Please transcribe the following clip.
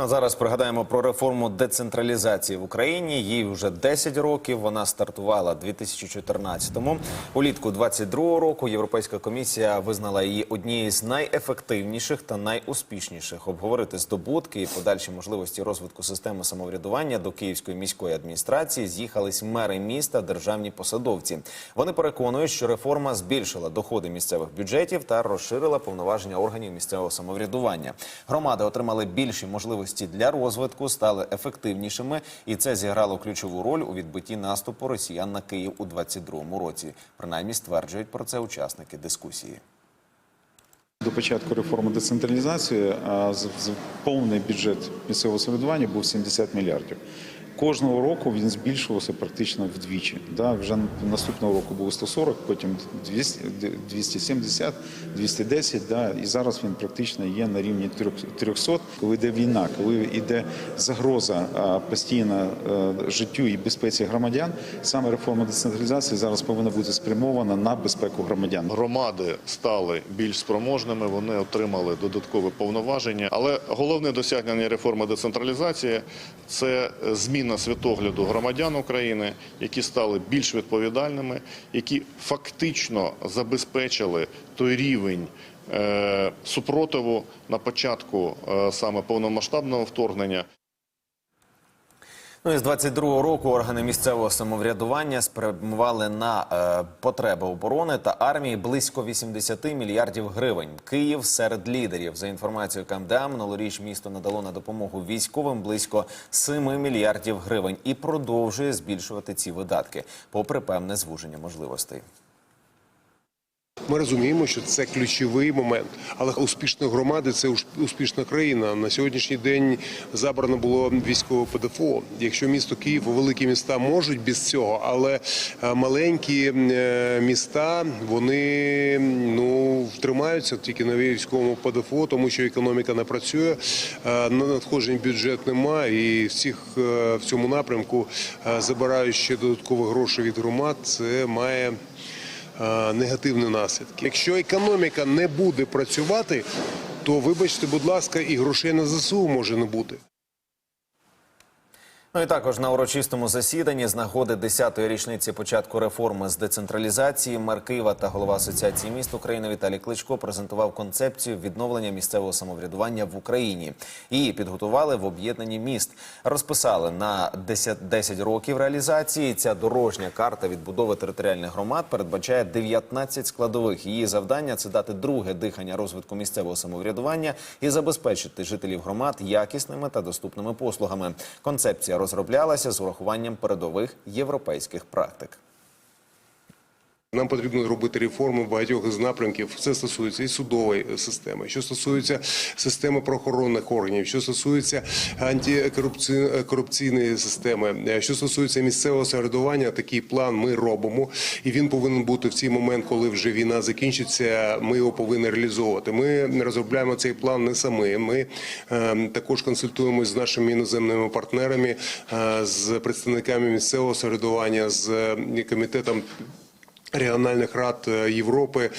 А зараз пригадаємо про реформу децентралізації в Україні. Їй вже 10 років. Вона стартувала 2014-му. Улітку 22-го року Європейська комісія визнала її однією з найефективніших та найуспішніших. Обговорити здобутки і подальші можливості розвитку системи самоврядування до Київської міської адміністрації з'їхались мери міста, державні посадовці. Вони переконують, що реформа збільшила доходи місцевих бюджетів та розширила повноваження органів місцевого самоврядування. Громади отримали більші можливості для розвитку, стали ефективнішими, і це зіграло ключову роль у відбитті наступу росіян на Київ у 22-му році. Принаймні стверджують про це учасники дискусії. До початку реформи децентралізації повний бюджет місцевого самоврядування був 70 мільярдів. Кожного року він збільшувався практично вдвічі. Да, вже наступного року було 140, потім 200, 270, 210, да, і зараз він практично є на рівні 300. Коли йде війна, коли йде загроза а, постійна е, життю і безпеці громадян, саме реформа децентралізації зараз повинна бути спрямована на безпеку громадян. Громади стали більш спроможними, вони отримали додаткові повноваження. Але головне досягнення реформи децентралізації це зміна світогляду громадян України, які стали більш відповідальними, які фактично забезпечили той рівень. е, Супротиву на початку е, саме повномасштабного вторгнення. Ну з 22-го року органи місцевого самоврядування спрямували на е, потреби оборони та армії близько 80 мільярдів гривень. Київ серед лідерів. За інформацією КМДА, минулоріч місто надало на допомогу військовим близько 7 мільярдів гривень і продовжує збільшувати ці видатки, попри певне звуження можливостей. Ми розуміємо, що це ключовий момент, але успішна громада це успішна країна. На сьогоднішній день забрано було військове ПДФО. Якщо місто Київ, великі міста можуть без цього, але е, маленькі е, міста вони ну втримаються тільки на військовому ПДФО, тому що економіка не працює, е, на надходжень бюджет немає, і всіх в цьому напрямку забирають ще додаткові гроші від громад. Це має негативні наслідки. Якщо економіка не буде працювати, то вибачте, будь ласка, і грошей на ЗСУ може не бути. Ну і також на урочистому засіданні з нагоди 10-ї річниці початку реформи з децентралізації мер Києва та голова асоціації міст України Віталій Кличко презентував концепцію відновлення місцевого самоврядування в Україні. Її підготували в об'єднанні міст, розписали на 10, 10 років реалізації. Ця дорожня карта відбудови територіальних громад передбачає 19 складових. Її завдання це дати друге дихання розвитку місцевого самоврядування і забезпечити жителів громад якісними та доступними послугами. Концепція розроблялася з урахуванням передових європейських практик. Нам потрібно робити реформи багатьох із напрямків. Це стосується і судової системи, що стосується системи правоохоронних органів, що стосується антикорупційної системи, що стосується місцевого самоврядування. Такий план ми робимо, і він повинен бути в цей момент, коли вже війна закінчиться. Ми його повинні реалізовувати. Ми розробляємо цей план не самі. Ми е, також консультуємося з нашими іноземними партнерами, е, з представниками місцевого самоврядування, з е, комітетом регіональних рад е, Європи.